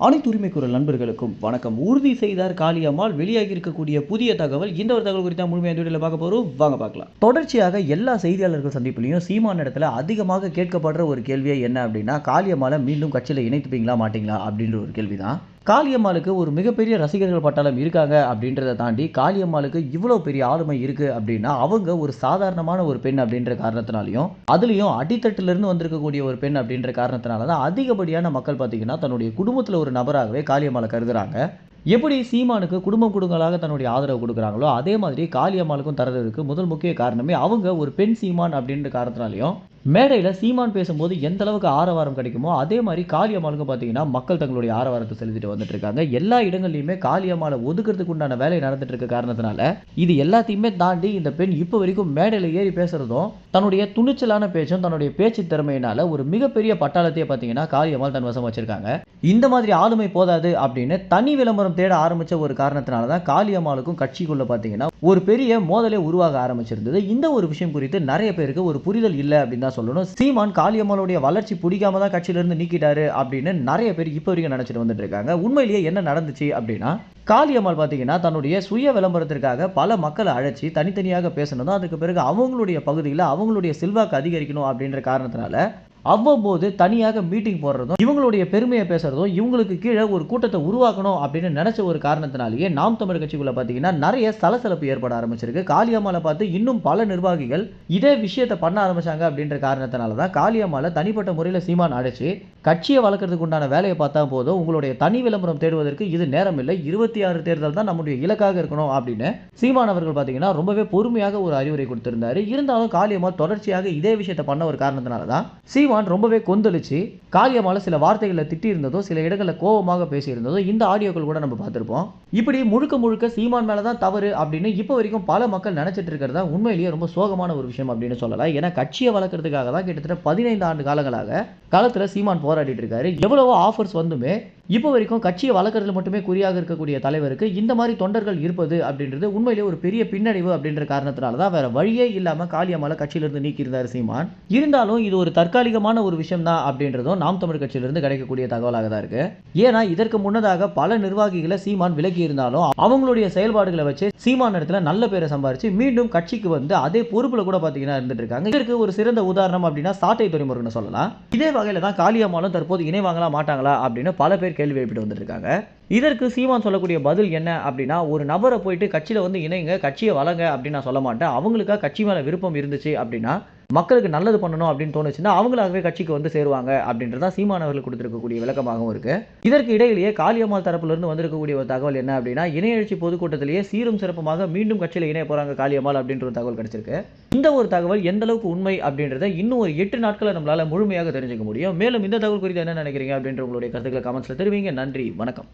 அனைத்து உரிமை குரல் நண்பர்களுக்கும் வணக்கம். உறுதி செய்தார் காளியம்மாள் வெளியாகி இருக்கக்கூடிய புதிய தகவல் இந்த ஒரு தகவல் குறித்த முழுமையாக வீடியோவில் பார்க்க போகிறோம் வாங்க பார்க்கலாம். தொடர்ச்சியாக எல்லா செய்தியாளர்கள் சந்திப்புலையும் சீமான இடத்துல அதிகமாக கேட்கப்படுற ஒரு கேள்வியே என்ன அப்படின்னா காளியம்மாளை மீண்டும் கட்சியில் இணைத்துப்பீங்களா மாட்டீங்களா அப்படின்ற ஒரு கேள்வி தான் காளியம்மாளுக்கு ஒரு மிகப்பெரிய ரசிகர்கள் பட்டாளம் இருக்காங்க அப்படின்றத தாண்டி காளியம்மாளுக்கு இவ்வளோ பெரிய ஆளுமை இருக்குது அப்படின்னா அவங்க ஒரு சாதாரணமான ஒரு பெண் அப்படின்ற காரணத்தினாலையும் அதுலேயும் அடித்தட்டிலிருந்து வந்திருக்கக்கூடிய ஒரு பெண் அப்படின்ற காரணத்தினால தான் அதிகப்படியான மக்கள் பார்த்தீங்கன்னா தன்னுடைய குடும்பத்தில் ஒரு நபராகவே காளியம்மாளை கருதுகிறாங்க எப்படி சீமானுக்கு குடும்பம் குடும்பங்களாக தன்னுடைய ஆதரவு கொடுக்குறாங்களோ அதே மாதிரி காளியம்மாளுக்கும் தரதுக்கு முதல் முக்கிய காரணமே அவங்க ஒரு பெண் சீமான் அப்படின்ற காரணத்தினாலையும் மேடையில் சீமான் பேசும்போது எந்த அளவுக்கு ஆரவாரம் கிடைக்குமோ அதே மாதிரி காளியம்மாளுக்கும் பார்த்தீங்கன்னா மக்கள் தங்களுடைய ஆரவாரத்தை செலுத்திட்டு வந்துட்டு இருக்காங்க. எல்லா இடங்கள்லையுமே காளியம்மாளை ஒதுக்கிறதுக்கு உண்டான வேலை நடந்துட்டு இருக்க காரணத்தினால இது எல்லாத்தையுமே தாண்டி இந்த பெண் இப்போ வரைக்கும் மேடையில் ஏறி பேசுறதும் தன்னுடைய துணிச்சலான பேச்சும் தன்னுடைய பேச்சு திறமையினால ஒரு மிகப்பெரிய பட்டாளத்தையே பார்த்தீங்கன்னா காளியம்மாள் தன் வசம் வச்சிருக்காங்க. இந்த மாதிரி ஆளுமை போதாது அப்படின்னு தனி விளம்பரம் தேட ஆரம்பிச்ச ஒரு காரணத்தினால தான் காளியம்மாளுக்கும் கட்சிக்குள்ள பார்த்தீங்கன்னா ஒரு பெரிய மோதலே உருவாக ஆரம்பிச்சிருந்தது. இந்த ஒரு விஷயம் குறித்து நிறைய பேருக்கு ஒரு புரிதல் இல்லை அப்படின்னு தான் சொல்லணும். சீமான் காளியம்மாளுடைய வளர்ச்சி பிடிக்காம தான் கட்சியிலிருந்து நீக்கிட்டாரு அப்படின்னு நிறைய பேர் இப்போ வரைக்கும் நினைச்சிட்டு வந்துட்டு இருக்காங்க உண்மையிலேயே என்ன நடந்துச்சு அப்படின்னா காளியம்மாள் பார்த்தீங்கன்னா தன்னுடைய சுய விளம்பரத்திற்காக பல மக்களை அழைச்சி தனித்தனியாக பேசணும் அதுக்கு பிறகு அவங்களுடைய பகுதியில் அவங்களுடைய செல்வாக்கு அதிகரிக்கணும் அப்படின்ற காரணத்தினால அவ்வப்போது தனியாக மீட்டிங் போடுறதும் இவங்களுடைய பெருமையை பேசுறதும் இவங்களுக்கு கீழே ஒரு கூட்டத்தை உருவாக்கணும் அப்படின்னு நினைச்ச ஒரு காரணத்தினாலேயே நாம் தமிழ் கட்சிக்குள்ள பார்த்தீங்கன்னா நிறைய சலசலப்பு ஏற்பட ஆரம்பிச்சிருக்கு. காளியம்மாளை பார்த்து இன்னும் பல நிர்வாகிகள் இதே விஷயத்தை பண்ண ஆரம்பிச்சாங்க அப்படின்ற காரணத்தினால தான் காளியம்மாளை தனிப்பட்ட முறையில் சீமான் அழைச்சு கட்சியை வளர்க்கறதுக்கு உண்டான வேலையை பார்த்தா போதும் உங்களுடைய தனி விளம்பரம் தேடுவதற்கு இது நேரம் இல்லை. இருபத்தி ஆறு தேர்தல் தான் நம்முடைய இலக்காக இருக்கணும் அப்படின்னு சீமான் அவர்கள் பார்த்தீங்கன்னா ரொம்பவே பொறுமையாக ஒரு அறிவுரை கொடுத்திருந்தாரு. இருந்தாலும் காளியம்மா தொடர்ச்சியாக இதே விஷயத்தை பண்ண ஒரு காரணத்தினால தான் சீமான் ரொம்பவே கொந்தளிச்சு காரியமால சில வார்த்தைகளை திட்டியிருந்ததோ சில இடங்களில் கோபமாக பேசியிருந்ததோ இந்த ஆடியோக்கள் கூட நம்ம பார்த்துருப்போம். இப்படி முழுக்க முழுக்க சீமான் மேலே தான் தவறு அப்படின்னு இப்போ வரைக்கும் பல மக்கள் நினச்சிட்டு இருக்கிறதா உண்மையிலேயே ரொம்ப சோகமான ஒரு விஷயம் அப்படின்னு சொல்லலாம். ஏன்னா கட்சியை வளர்க்கறதுக்காக தான் கிட்டத்தட்ட பதினைந்து ஆண்டு காலங்களாக களத்தில் சீமான் போராடிட்டு இருக்காரு. எவ்வளவோ ஆஃபர்ஸ் வந்துமே இப்போ வரைக்கும் கட்சியை வளர்க்குறதுல மட்டுமே குறியாக இருக்கக்கூடிய தலைவருக்கு இந்த மாதிரி தொண்டர்கள் இருப்பது அப்படின்றது உண்மையிலேயே ஒரு பெரிய பின்னடைவு அப்படின்ற காரணத்தினால தான் வேற வழியே இல்லாமல் காளியம்மாளை கட்சியிலிருந்து நீக்கியிருந்தார் சீமான். இருந்தாலும் இது ஒரு தற்காலிகமான ஒரு விஷயம் தான் அப்படின்றதும் நாம் தமிழ் கட்சியிலிருந்து கிடைக்கக்கூடிய தகவலாக தான் இருக்கு. ஏன்னா இதற்கு முன்னதாக பல நிர்வாகிகளை சீமான் விலகி இருந்தாலும் அவங்களுடைய செயல்பாடுகளை வச்சு சீமான் இடத்துல நல்ல பேரை சம்பாரிச்சு மீண்டும் கட்சிக்கு வந்து அதே பொறுப்புல கூட பாத்தீங்கன்னா இருந்துட்டு இருக்காங்க. இதற்கு ஒரு சிறந்த உதாரணம் அப்படின்னா சாட்டை துறைமுருகன் சொல்லலாம். இதே வகையில தான் காளியம்மாலும் தற்போது இணைவாங்களா மாட்டாங்களா அப்படின்னு பல பேர் கேள்வி எழுப்பிட்டு வந்துட்டு இதற்கு சீமான் சொல்லக்கூடிய பதில் என்ன அப்படின்னா ஒரு நபரை போயிட்டு கட்சியில் வந்து இணைங்க கட்சியை வளங்க அப்படின்னு நான் சொல்ல மாட்டேன். அவங்களுக்காக கட்சி மேலே விருப்பம் இருந்துச்சு அப்படின்னா மக்களுக்கு நல்லது பண்ணணும் அப்படின்னு தோணுச்சுன்னா அவங்களாகவே கட்சிக்கு வந்து சேருவாங்க அப்படின்றது சீமான் அவர்கள் கொடுத்துருக்கக்கூடிய விளக்கமாகவும் இருக்கு. இதற்கு இடையிலேயே காளியம்மாள் தரப்பிலிருந்து வந்திருக்கக்கூடிய ஒரு தகவல் என்ன அப்படின்னா இணையழ்ச்சி பொதுக்கூட்டத்திலேயே சீரும் சிறப்புமாக மீண்டும் கட்சியில் இணைய போறாங்க காளியம்மாள் அப்படின்ற ஒரு தகவல் கிடைச்சிருக்கு. இந்த ஒரு தகவல் எந்த அளவுக்கு உண்மை அப்படின்றத இன்னும் ஒரு எட்டு நாட்களை நம்மளால முழுமையாக தெரிஞ்சுக்க முடியும். மேலும் இந்த தகவல் குறித்து என்ன நினைக்கிறீங்க அப்படின்ற உங்களுடைய கருத்துக்களை கமெண்ட்ஸில் தெரிவிங்க. நன்றி வணக்கம்.